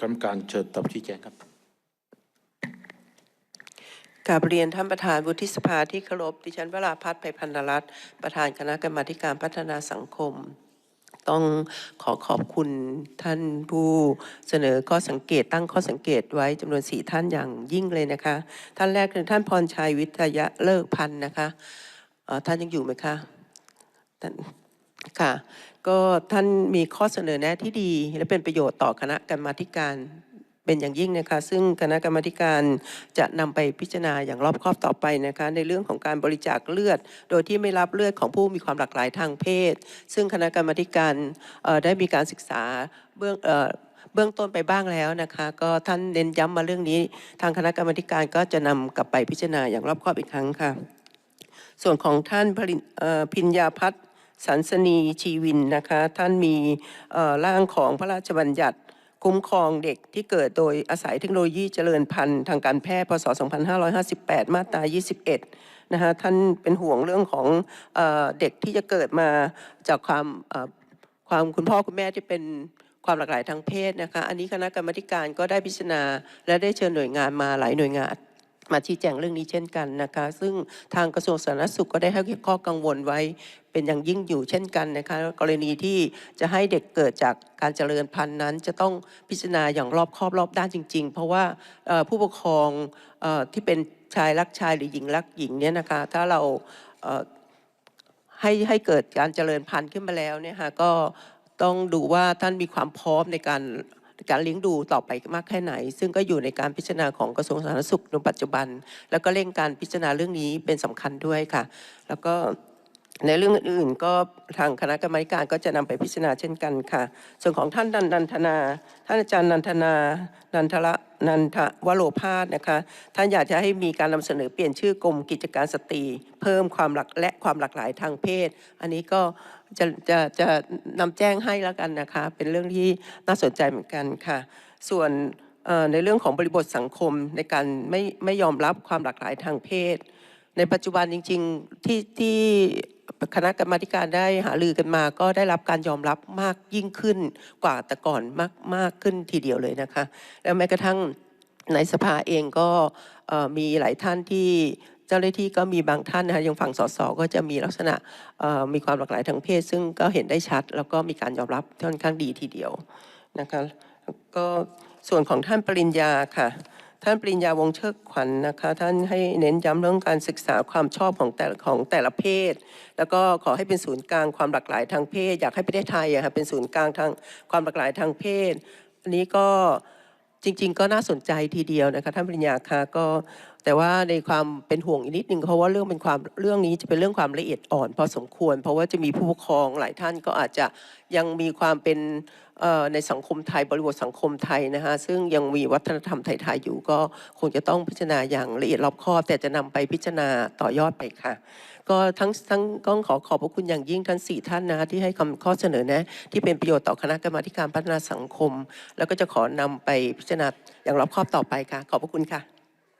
กรรมการเชิญตอบชี้แจงครับกาบเรียนท่านประธานวุฒิสภาที่เคารพดิฉันวราพัฒน์ไพพันธรัตน์ประธานคณะกรรมาการพัฒนาสังคม ต้องขอขอบคุณท่านผู้เสนอข้อสังเกตตั้งข้อสังเกตไว้จำนวนสี่ท่านอย่างยิ่งเลยนะคะ ท่านแรกคือท่านพรชัยวิทยะเลิกพันธ์นะคะท่านยังอยู่ไหมคะค่ะ ก็ท่านมีข้อเสนอแนะที่ดี และเป็นประโยชน์ต่อคณะกรรมาธิการเป็นอย่างยิ่งนะคะ ซึ่งคณะกรรมการจะนำไปพิจารณาอย่างรอบคอบต่อไปนะคะ ในเรื่องของการบริจาคเลือด โดยที่ไม่รับเลือดของผู้มีความหลากหลายทางเพศ ซึ่งคณะกรรมการได้มีการศึกษาเบื้องเบื้องต้นไปบ้างแล้วนะคะ ก็ท่านเน้นย้ำมาเรื่องนี้ ทางคณะกรรมการก็จะนำกลับไปพิจารณาอย่างรอบคอบอีกครั้งค่ะ ส่วนของท่านพินเอ่อพิญญาพัฒน์ สันสนีชีวินนะคะท่านมีร่างของพระราชบัญญัติคุ้มครองเด็กที่เกิดโดยอาศัยเทคโนโลยีเจริญพันธุ์ทางการแพทย์พศ 2558 มาตรา 21 นะคะท่านเป็นห่วงเรื่องของเอเด็กที่จะเกิดมาจากความความคุณพ่อคุณแม่ที่เป็นความหลากหลายทางเพศนะคะ อันนี้คณะกรรมาธิการก็ได้พิจารณา และได้เชิญหน่วยงานมาหลายหน่วยงาน มาชี้แจงเรื่องนี้เช่นกันนะคะ ซึ่งทางกระทรวงสาธารณสุขก็ได้ให้ข้อกังวลไว้เป็นอย่างยิ่งอยู่เช่นกันนะคะ กรณีที่จะให้เด็กเกิดจากการเจริญพันธุ์นั้น จะต้องพิจารณาอย่างรอบคอบรอบด้านจริง ๆ เพราะว่าผู้ปกครองอที่เป็นชายรักชายหรือหญิงรักหญิงเนี่ยนะคะ ถ้าเราให้ให้เกิดการเจริญพันธุ์ขึ้นมาแล้วเนี่ยค่ะก็ต้องดูว่าท่านมีความพร้อมในการ การเลี้ยงดูต่อไปมากแค่ไหน ซึ่งก็อยู่ในการพิจารณาของกระทรวงสาธารณสุขในปัจจุบัน แล้วก็เร่งการพิจารณาเรื่องนี้เป็นสำคัญด้วยค่ะ แล้วก็ ในเรื่องอื่นๆก็ทางคณะกรรมการก็จะนำไปพิจารณาเช่นกันค่ะ ส่วนของท่านนันนันทนา ท่านอาจารย์นันทนา นันทละนันทวโรพาสนะคะ ท่านอยากจะให้มีการนำเสนอเปลี่ยนชื่อกรมกิจการสตรี เพิ่มความหลากและความหลากหลายทางเพศ อันนี้ก็จะจะจะนำแจ้งให้แล้วกันนะคะ เป็นเรื่องที่น่าสนใจเหมือนกันค่ะ ส่วนในเรื่องของบริบทสังคมในการไม่ไม่ยอมรับความหลากหลายทางเพศ ในปัจจุบันจริง ๆที่ที่ คณะกรรมาการได้หารือกันมา ก็ได้รับการยอมรับมากยิ่งขึ้นกว่าแต่ก่อนมากมากขึ้นทีเดียวเลยนะคะ แล้วแม้กระทั่งในสภาเองก็มีหลายท่านที่เจ้าหน้าที่ก็มีบางท่านนะคะยังฝั่งสสก็จะมีลักษณะมีความหลากหลายทางเพศ ซึ่งก็เห็นได้ชัด แล้วก็มีการยอมรับค่อนข้างดีทีเดียวนะคะก็ส่วนของท่านปริญญาค่ะ ท่านปริญญาวงเชิดขวัญนะคะ ท่านให้เน้นย้ำเรื่องการศึกษาความชอบของแต่ของแต่ละเพศ แล้วก็ขอให้เป็นศูนย์กลางความหลากหลายทางเพศ อยากให้ประเทศไทยอะค่ะเป็นศูนย์กลางทางความหลากหลายทางเพศ อันนี้ก็จริง ๆ ก็น่าสนใจทีเดียวนะคะท่านปริญญาคะก็ แต่ว่าในความเป็นห่วงอีกนิดนึงเพราะว่าเรื่องเป็นความเรื่องนี้จะเป็นเรื่องความละเอียดอ่อนพอสมควร เพราะว่าจะมีผู้ปกครองหลายท่านก็อาจจะยังมีความเป็นในสังคมไทยบริบทสังคมไทยนะคะซึ่งยังมีวัฒนธรรมไทยๆอยู่ก็คงจะต้องพิจารณาอย่างละเอียดรอบคอบ แต่จะนำไปพิจารณาต่อยอดไปค่ะ ก็ทั้งทั้งก็ขอขอบพระคุณอย่างยิ่งทั้งสี่ท่านนะคะที่ให้คำข้อเสนอแนะที่เป็นประโยชน์ต่อคณะกรรมาการพัฒนาสังคม แล้วก็จะขอนำไปพิจารณาอย่างรอบคอบต่อไปค่ะ ขอบพระคุณค่ะ